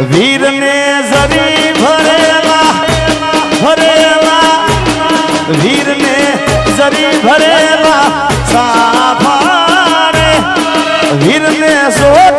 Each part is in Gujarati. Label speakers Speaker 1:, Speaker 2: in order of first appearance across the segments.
Speaker 1: વીરને જરી ભરેલા ભરેલા. વીરને જરી ભરેલા સાફારે. વીરને સોત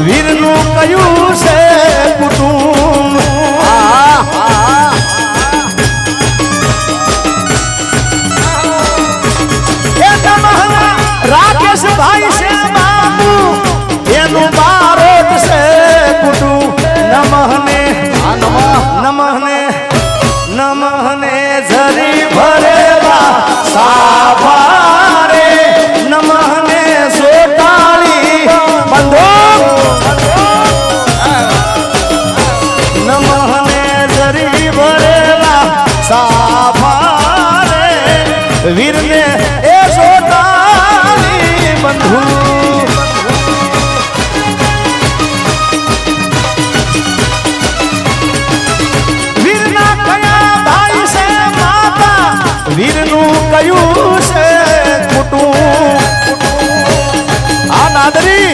Speaker 1: વીરનું કયું છે કુટુંબ? કયું છે? ખોટું આ નાદરી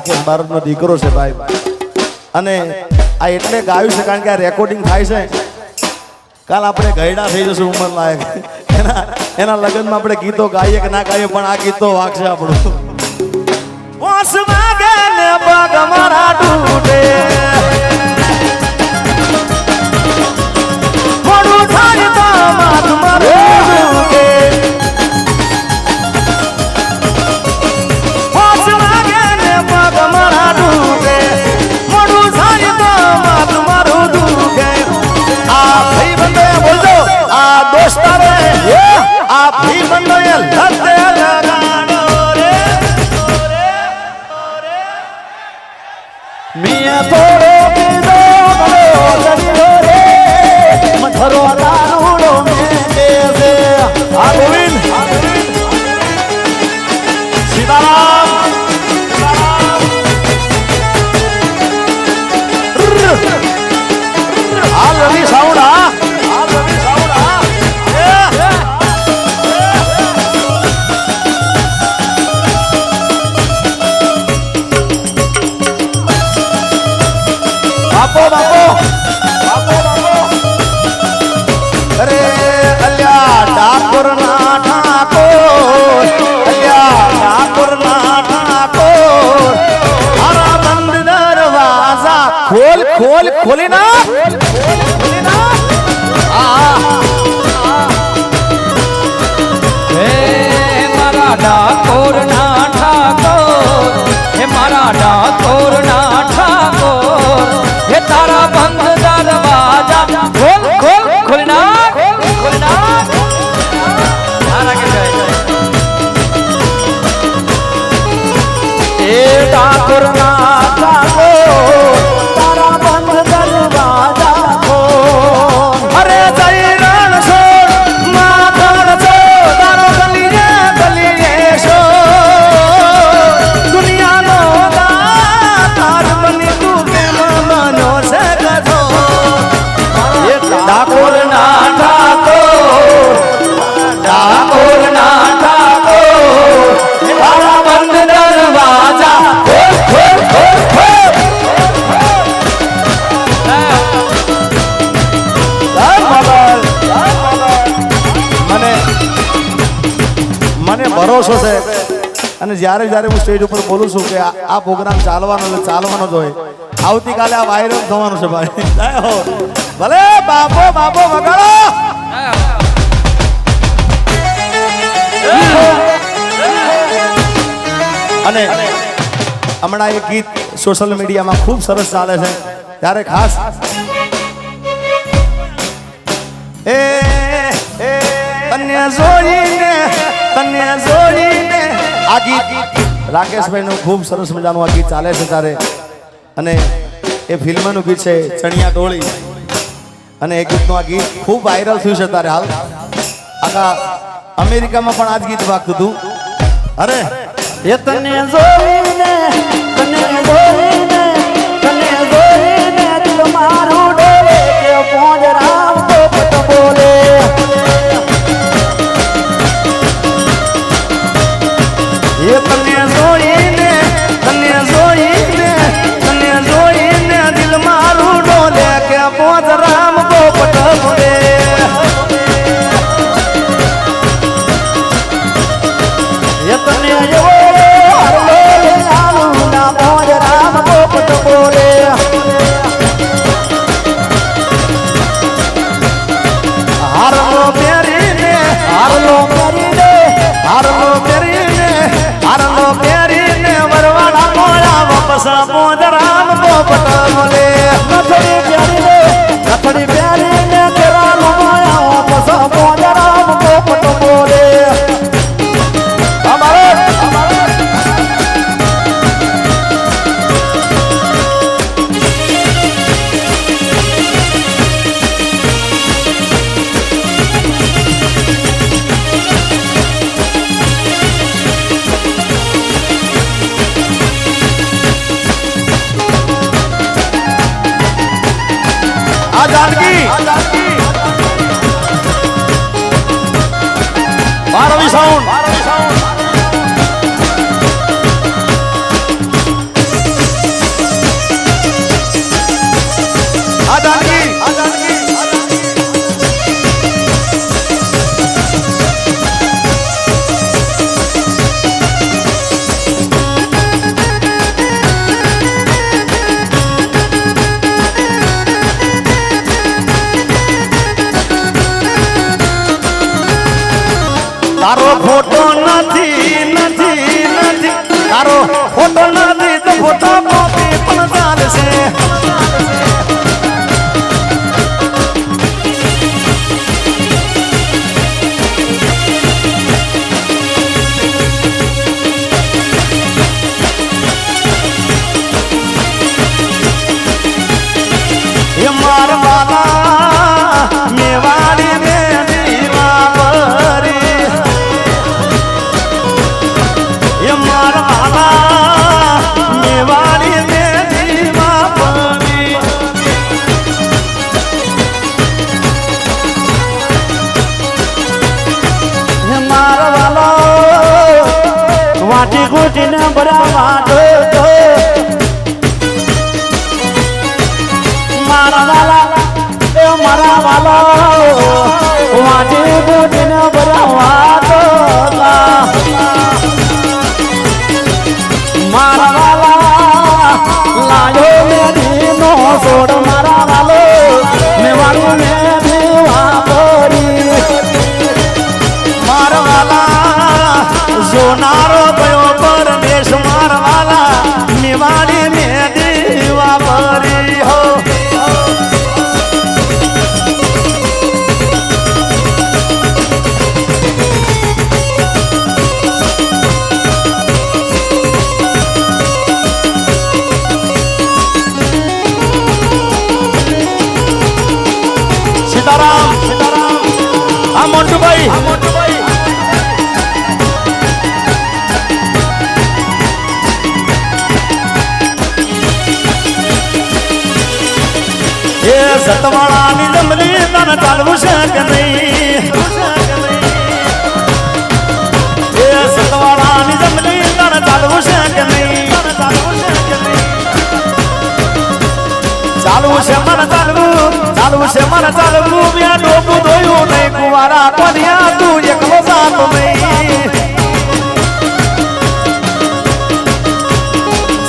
Speaker 1: રાકેશ બારોટનો દીકરો છે ભાઈ. અને આ એટલે ગાયું છે કારણ કે આ રેકોર્ડિંગ થાય છે. કાલ આપણે ગયડા થઈ જશું ઉંમર લાયક. એના એના લગ્નમાં આપણે ગીતો ગાઈએ કે ના ગાઈએ, પણ આ ગીતો વાગશે આપણું. વાગે ને Roda বলি না। જ્યારે જ્યારે હું સ્ટેજ ઉપર બોલું છું કે આ પ્રોગ્રામ ચાલવાનો એટલે ચાલવાનો જ હોય. આવતીકાલે આ વાયરલ થવાનું છે ભાઈ. ભલે, બાપો બાપો, વગાડો. અને હમણાં એ ગીત સોશિયલ મીડિયામાં ખૂબ સરસ ચાલે છે. ત્યારે ખાસ એ તને જોઈને તને જોઈને આ ગીત રાકેશભાઈનું ખૂબ સરસ મજાનું આ ગીત ચાલે છે ત્યારે. અને એ ફિલ્મનું ગીત છે ચણિયા ટોળી અને એ ગીતનું આ ગીત ખૂબ વાયરલ થયું છે ત્યારે હાલ. આખા અમેરિકામાં પણ આ જ ગીત વાગતું હતું. અરે,
Speaker 2: એ તને જોઈને heavy sound. તારો
Speaker 1: ફોટો નથી નથી નથી. તારો ફોટો નથી તો ફોટો કોપી પણ ચાલશે. ચાલ ચાલ ડૂબ્યા ડોબું ધોયું નહીં, કુવારા પડિયા તું એકલો સાથ નહીં.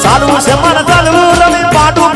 Speaker 1: સારું છે મન ચાલવું રમી પાટું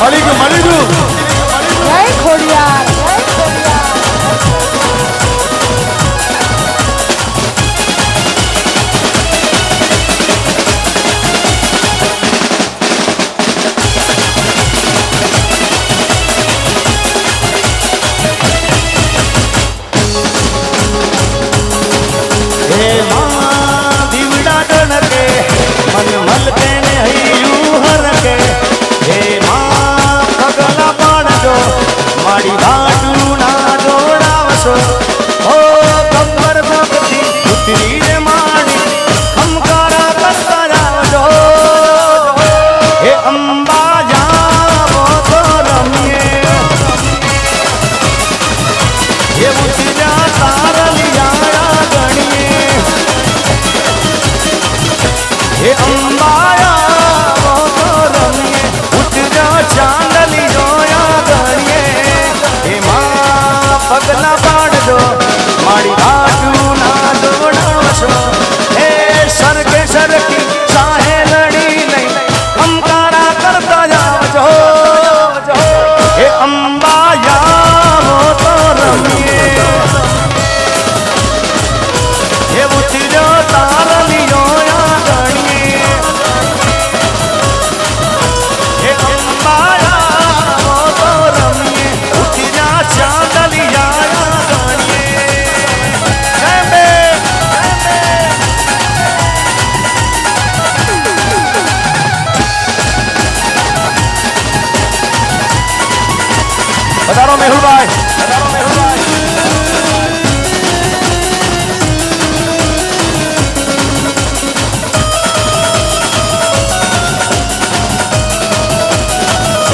Speaker 1: மலிகு மலிகு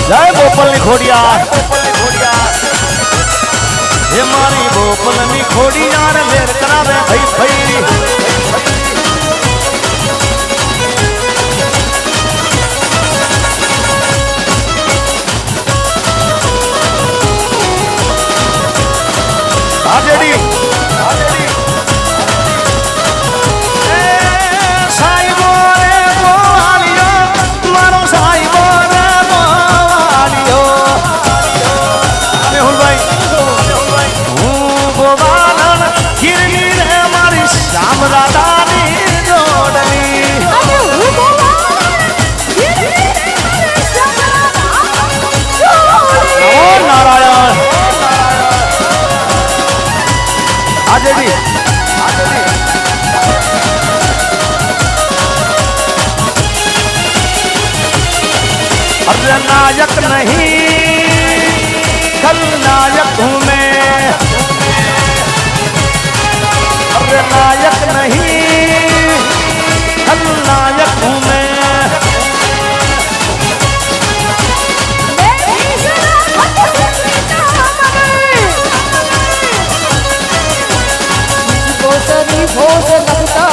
Speaker 3: જય બોપલની ખોડિયા
Speaker 1: હે મારી બોપલની ખોડિયાર મેર કરાવે ભઈ ભઈ.
Speaker 3: આડેડી खलनायक नहीं
Speaker 1: खलनायक हूँ मैं अरे नहीं खलनायक हूँ मैं भोज
Speaker 3: लगता